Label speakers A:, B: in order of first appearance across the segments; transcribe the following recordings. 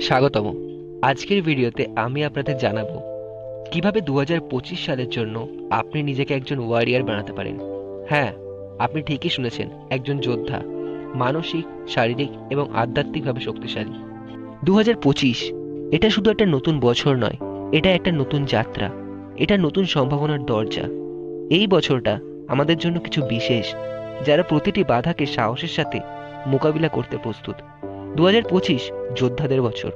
A: স্বাগতম। আজকের ভিডিওতে আমি আপনাদের জানাব, কীভাবে দু হাজার পঁচিশ সালের জন্য আপনি নিজেকে একজন ওয়ারিয়ার বানাতে পারেন। হ্যাঁ আপনি ঠিকই শুনেছেন, একজন যোদ্ধা, মানসিক, শারীরিক এবং আধ্যাত্মিকভাবে শক্তিশালী। দু হাজার পঁচিশ, এটা শুধু একটা নতুন বছর নয়, এটা একটা নতুন যাত্রা, এটা নতুন সম্ভাবনার দরজা। এই বছরটা আমাদের জন্য কিছু বিশেষ, যারা প্রতিটি বাধাকে সাহসের সাথে মোকাবিলা করতে প্রস্তুত। দু পঁচিশ যোদ্ধাদের বছর।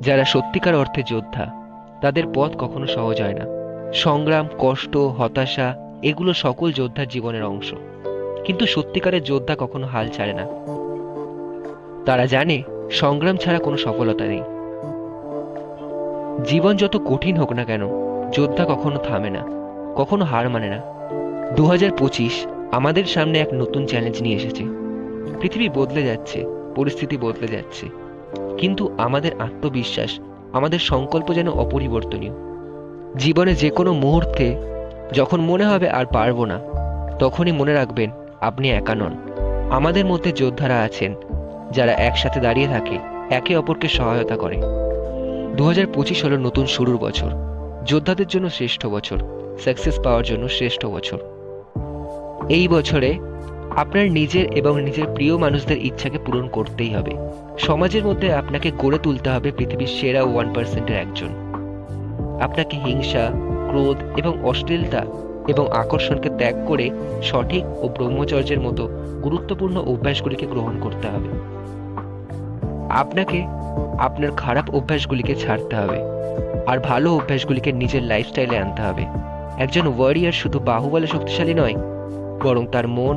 A: যারা সত্যিকার অর্থে যোদ্ধা, তাদের পথ কখনো সহজ হয় না। সংগ্রাম, কষ্ট, হতাশা, এগুলো সকল যোদ্ধার জীবনের অংশ। কিন্তু সত্যিকারের যোদ্ধা কখনো হাল ছাড়ে না। তারা জানে, সংগ্রাম ছাড়া কোনো সফলতা নেই। জীবন যত কঠিন হোক না কেন, যোদ্ধা কখনো থামে না, কখনো হার মানে না। দু হাজার পঁচিশ আমাদের সামনে এক নতুন চ্যালেঞ্জ নিয়ে এসেছে। পৃথিবী বদলে যাচ্ছে। পরিস্থিতি বদলে যাচ্ছে। কিন্তু আমাদের আত্মবিশ্বাস, আমাদের সংকল্প যেন অপরিবর্তনীয়। জীবনে যে কোনো মুহূর্তে যখন মনে হবে আর পারব না, তখনই মনে রাখবেন, আপনি একা নন। আমাদের মধ্যে যোদ্ধারা আছেন, যারা একসাথে দাঁড়িয়ে থাকে, একে অপরকে সহায়তা করে। দু হাজার পঁচিশ হলো নতুন শুরুর বছর। যোদ্ধাদের জন্য শ্রেষ্ঠ বছর, সাকসেস পাওয়ার জন্য শ্রেষ্ঠ বছর। এই বছরে আপনার নিজের এবং নিজের প্রিয় মানুষদের ইচ্ছাকে পূরণ করতেই হবে। সমাজের মধ্যে আপনাকে গড়ে তুলতে হবে পৃথিবীর সেরা ওয়ান পার্সেন্টের একজন। আপনাকে হিংসা, ক্রোধ এবং অশ্লীলতা এবং আকর্ষণকে ত্যাগ করে সঠিক ও ব্রহ্মচর্যের মতো গুরুত্বপূর্ণ অভ্যাসগুলিকে গ্রহণ করতে হবে। আপনাকে আপনার খারাপ অভ্যাসগুলিকে ছাড়তে হবে আর ভালো অভ্যাসগুলিকে নিজের লাইফস্টাইলে আনতে হবে। একজন ওয়ারিয়ার শুধু বাহুবলে শক্তিশালী নয়, বরং তার মন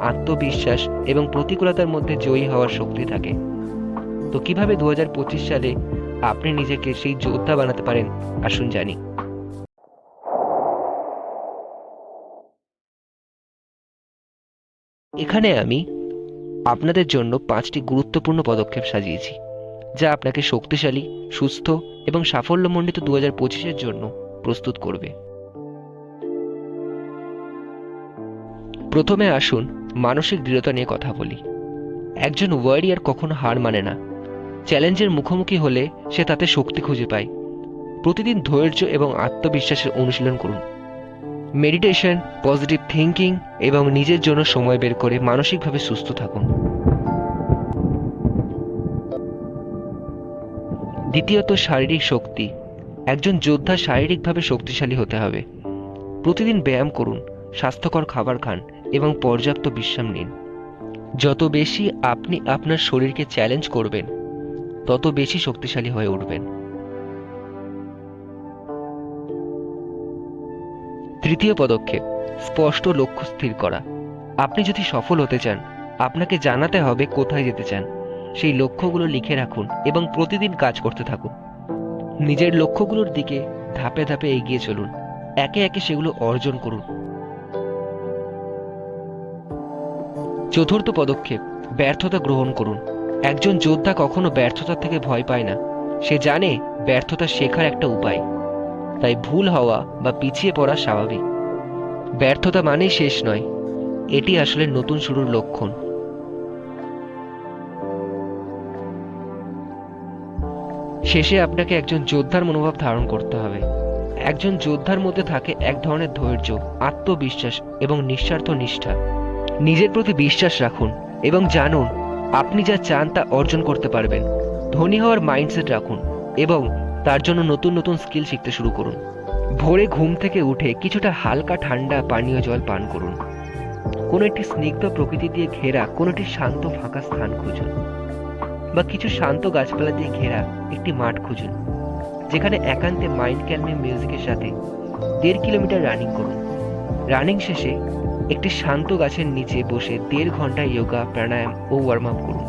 A: আত্মবিশ্বাস এবং প্রতিকূলতার মধ্যে জয়ী হওয়ার শক্তি থাকে। তো কীভাবে দু হাজার পঁচিশ সালে আপনি নিজেকে সেই যোদ্ধা বানাতে পারেন? আসুন জানি। এখানে আমি আপনাদের জন্য পাঁচটি গুরুত্বপূর্ণ পদক্ষেপ সাজিয়েছি, যা আপনাকে শক্তিশালী, সুস্থ এবং সাফল্যমণ্ডিত দু হাজার পঁচিশের জন্য প্রস্তুত করবে। প্রথমে আসুন মানসিক দৃঢ়তা নিয়ে কথা বলি। একজন ওয়ারিয়ার কখনো হার মানে না। চ্যালেঞ্জের মুখোমুখি হলে সে তাতে শক্তি খুঁজে পায়। প্রতিদিন ধৈর্য এবং আত্মবিশ্বাসের অনুশীলন করুন। মেডিটেশন পজিটিভ থিঙ্কিং এবং নিজের জন্য সময় বের করে মানসিকভাবে সুস্থ থাকুন। দ্বিতীয়ত শারীরিক শক্তি। একজন যোদ্ধা শারীরিকভাবে শক্তিশালী হতে হবে। প্রতিদিন ব্যায়াম করুন, স্বাস্থ্যকর খাবার খান এবং পর্যাপ্ত বিশ্রাম নিন। যত বেশি আপনি আপনার শরীরকে চ্যালেঞ্জ করবেন, তত বেশি শক্তিশালী হয়ে উঠবেন। তৃতীয় পদক্ষেপ, স্পষ্ট লক্ষ্য স্থির করা। আপনি যদি সফল হতে চান, আপনাকে জানাতে হবে কোথায় যেতে চান। সেই লক্ষ্যগুলো লিখে রাখুন এবং প্রতিদিন কাজ করতে থাকুন। নিজের লক্ষ্যগুলোর দিকে ধাপে ধাপে এগিয়ে চলুন। একে একে সেগুলো অর্জন করুন। চতুর্থ পদক্ষেপ, ব্যর্থতা গ্রহণ করুন। একজন যোদ্ধা কখনো ব্যর্থতা থেকে ভয় পায় না। সে জানে ব্যর্থতা শেখার একটা উপায়। তাই ভুল হওয়া বা পিছিয়ে পড়া স্বাভাবিক। ব্যর্থতা মানেই শেষ নয়। এটি আসলে নতুন শুরুর লক্ষণ। শেষে আপনাকে একজন যোদ্ধার মনোভাব ধারণ করতে হবে। একজন যোদ্ধার মধ্যে থাকে এক ধরনের ধৈর্য, আত্মবিশ্বাস এবং নিঃস্বার্থ নিষ্ঠা। নিজের প্রতি বিশ্বাস রাখুন এবং জানুন, আপনি যা চান তা অর্জন করতে পারবেন। ধনী হওয়ার মাইন্ডসেট রাখুন এবং তার জন্য নতুন নতুন স্কিল শিখতে শুরু করুন। ভোরে ঘুম থেকে উঠে কিছুটা হালকা ঠান্ডা পানীয় জল পান করুন। কোনো একটি স্নিগ্ধ প্রকৃতি দিয়ে ঘেরা, কোনো একটি শান্ত ফাঁকা স্থান খুঁজুন বা কিছু শান্ত গাছপালা দিয়ে ঘেরা একটি মাঠ খুঁজুন, যেখানে একান্তে মাইন্ড ক্যালমিং মিউজিকের সাথে দেড় কিলোমিটার রানিং করুন। রানিং শেষে একটি শান্ত গাছের নিচে বসে দেড় ঘণ্টা যোগা প্রাণায়াম ও ওয়ার্ম আপ করুন।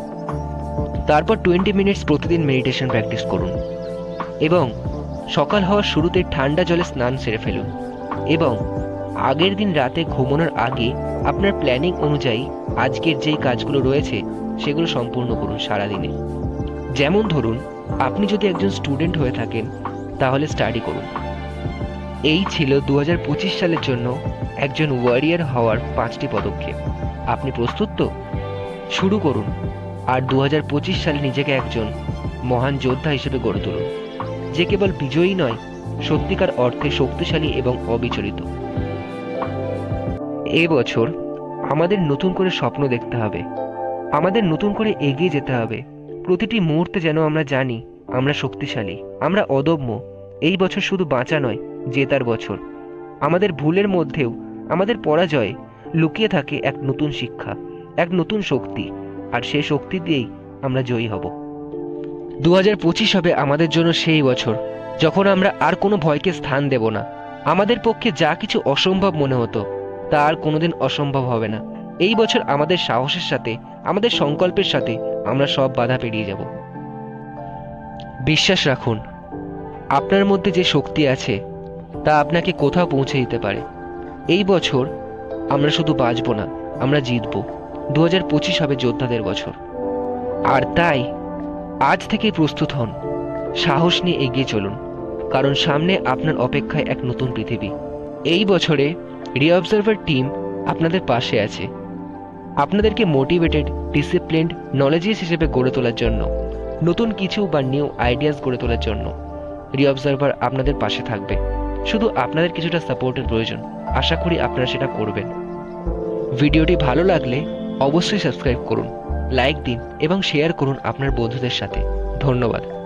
A: তারপর টোয়েন্টি মিনিটস প্রতিদিন মেডিটেশন প্র্যাকটিস করুন। এবং সকাল হওয়ার শুরুতে ঠান্ডা জলে স্নান সেরে ফেলুন। এবং আগের দিন রাতে ঘুমানোর আগে আপনার প্ল্যানিং অনুযায়ী আজকের যেই কাজগুলো রয়েছে, সেগুলো সম্পূর্ণ করুন সারাদিনে। যেমন ধরুন, আপনি যদি একজন স্টুডেন্ট হয়ে থাকেন, তাহলে স্টাডি করুন। এই ছিল দু হাজার পঁচিশ সালের জন্য একজন ওয়ারিয়ার হওয়ার পাঁচটি পদক্ষেপ। আপনি প্রস্তুত তো? শুরু করুন আর দু হাজার পঁচিশ সালে নিজেকে একজন মহান যোদ্ধা হিসেবে গড়ে তুলুন, যে কেবল বিজয়ী নয়, সত্যিকার অর্থে শক্তিশালী এবং অবিচলিত। এবছর আমাদের নতুন করে স্বপ্ন দেখতে হবে। আমাদের নতুন করে এগিয়ে যেতে হবে। প্রতিটি মুহূর্তে যেন আমরা জানি, আমরা শক্তিশালী, আমরা অদম্য। এই বছর শুধু বাঁচা নয় জেতার বছর। আমাদের ভুলের মধ্যেও আমাদের পরাজয়ে লুকিয়ে থাকে এক নতুন শিক্ষা, এক নতুন শক্তি, আর সেই শক্তি দিয়েই আমরা জয়ী হব। দু পঁচিশ হবে আমাদের জন্য সেই বছর, যখন আমরা আর কোনো ভয়কে স্থান দেব না। আমাদের পক্ষে যা কিছু অসম্ভব মনে হতো, তা আর কোনোদিন অসম্ভব হবে না। এই বছর আমাদের সাহসের সাথে, আমাদের সংকল্পের সাথে আমরা সব বাধা পেরিয়ে যাব। বিশ্বাস রাখুন, আপনার মধ্যে যে শক্তি আছে তা আপনাকে কোথাও পৌঁছে দিতে পারে। এই বছর আমরা শুধু বাঁচব না, আমরা জিতব। দু হাজার পঁচিশ হবে যোদ্ধাদের বছর। আর তাই আজ থেকে প্রস্তুত হন। সাহস নিয়ে এগিয়ে চলুন, কারণ সামনে আপনার অপেক্ষায় এক নতুন পৃথিবী। এই বছরে রিঅবজার্ভার টিম আপনাদের পাশে আছে। আপনাদেরকে মোটিভেটেড, ডিসিপ্লিনড, নলেজিয়াস হিসেবে গড়ে তোলার জন্য, নতুন কিছু বা নিউ আইডিয়াস গড়ে তোলার জন্য রিঅবজার্ভার আপনাদের পাশে থাকবে। শুধু আপনাদের কিছুটা সাপোর্টের প্রয়োজন। আশা করি আপনারা সেটা করবেন। ভিডিওটি ভালো লাগলে অবশ্যই সাবস্ক্রাইব করুন, লাইক দিন এবং শেয়ার করুন আপনার বন্ধুদের সাথে। ধন্যবাদ।